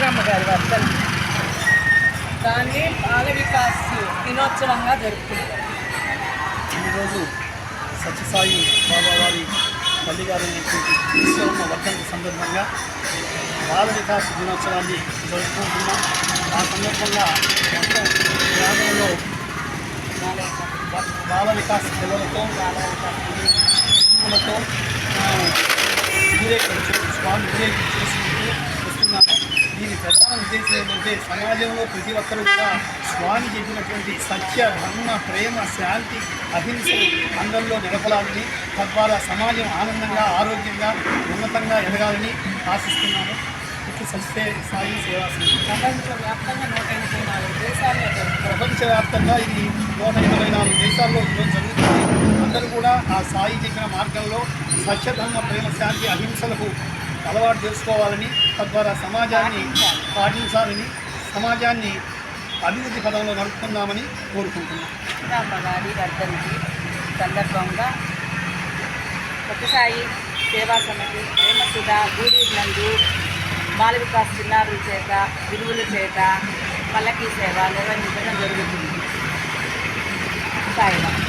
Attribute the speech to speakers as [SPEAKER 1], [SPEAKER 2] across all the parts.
[SPEAKER 1] పరశురామ గారి దాన్ని బాల వికాస్ దినోత్సవంగా జరుపుకుంటారు.
[SPEAKER 2] ఈరోజు సత్యసాయి బాబావారి తల్లి గారు విశ్వమ్మ వర్ధంతి సందర్భంగా బాల వికాస్ దినోత్సవాన్ని జరుపుకుంటున్నాం. ఆ సందర్భంగా మొత్తం గ్రామంలో బాల వికాస్ పిల్లలతో బాల వికాస్ పిల్లలతో స్వామి చేసి ప్రధాన ఉద్దేశం ఏంటంటే సమాజంలో ప్రతి ఒక్కరూ కూడా స్వామి చెప్పినటువంటి సత్య ధర్మ ప్రేమ శాంతి అహింసలు అందరిలో నిలపలాలని తద్వారా సమాజం ఆనందంగా ఆరోగ్యంగా ఉన్నతంగా ఎదగాలని సత్య సాయి సేవా
[SPEAKER 1] ప్రపంచవ్యాప్తంగా నూట ఎనభై నాలుగు దేశాల్లో
[SPEAKER 2] ప్రపంచవ్యాప్తంగా ఇది నూట ఎనభై నాలుగు దేశాల్లో ఈరోజు జరుగుతుంది. అందరూ కూడా ఆ సాయి చెప్పిన మార్గంలో సత్యధర్మ ప్రేమ శాంతి అహింసలకు అలవాటు చేసుకోవాలని తద్వారా సమాజాన్ని పాటించాలని సమాజాన్ని అభివృద్ధి పదంలో నడుపుకుందామని కోరుకుంటున్నాం.
[SPEAKER 1] రామ గారి వర్ధంతి సందర్భంగా కొత్తసాయి సేవా సమితి ప్రేమసుధ గూడూరు నందు బాల వికాస్ చిన్నారుల చేత గురువుల చేత పల్లకీ సేవ నిర్వహించడం జరుగుతుంది. సాయిరామ్.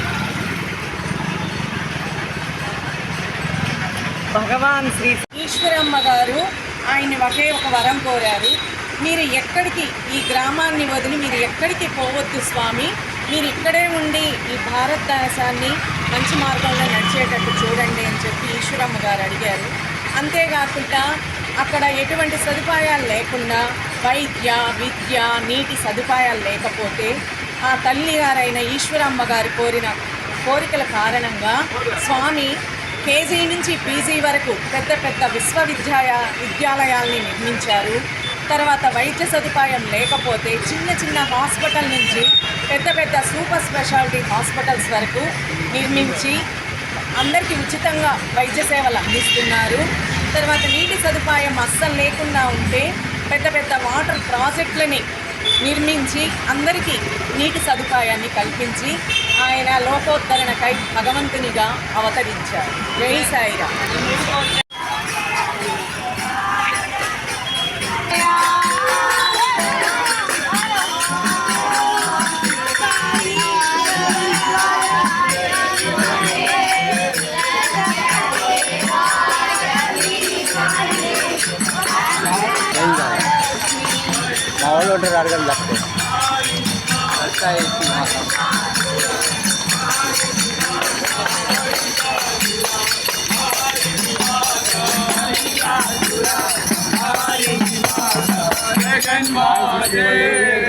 [SPEAKER 1] భగవాన్ శ్రీ ఈశ్వరమ్మ గారు ఆయన ఒకే ఒక వరం కోరారు. మీరు ఎక్కడికి ఈ గ్రామాన్ని వదిలి మీరు ఎక్కడికి పోవద్దు స్వామి. మీరు ఇక్కడే ఉండి ఈ భారతదేశాన్ని మంచి మార్గంలో నడిచేటట్టు చూడండి అని చెప్పి ఈశ్వరమ్మ గారు అడిగారు. అంతేకాకుండా అక్కడ ఎటువంటి సదుపాయాలు లేకుండా వైద్య విద్య నీటి సదుపాయాలు లేకపోతే ఆ తల్లి గారైన ఈశ్వరమ్మ గారు కోరిన కోరికల కారణంగా స్వామి కేజీ నుంచి పీజీ వరకు పెద్ద పెద్ద విశ్వవిద్యాలయ విద్యాలయాల్ని నిర్మించారు. తర్వాత వైద్య సదుపాయం లేకపోతే చిన్న చిన్న హాస్పిటల్ నుంచి పెద్ద పెద్ద సూపర్ స్పెషాలిటీ హాస్పిటల్స్ వరకు నిర్మించి అందరికీ ఉచితంగా వైద్య సేవలు అందిస్తున్నారు. తర్వాత నీటి సదుపాయం అస్సలు లేకుండా ఉంటే పెద్ద పెద్ద వాటర్ ప్రాజెక్టులని నిర్మించి అందరికీ నీటి సదుపాయాన్ని కల్పించి ఆయన లోకోత్తరణకై భగవంతునిగా అవతరించారు జై సాయిరామ్
[SPEAKER 3] మా వాళ్ళు ఉంటారు అడగలు తప్పితే and
[SPEAKER 2] martyrs.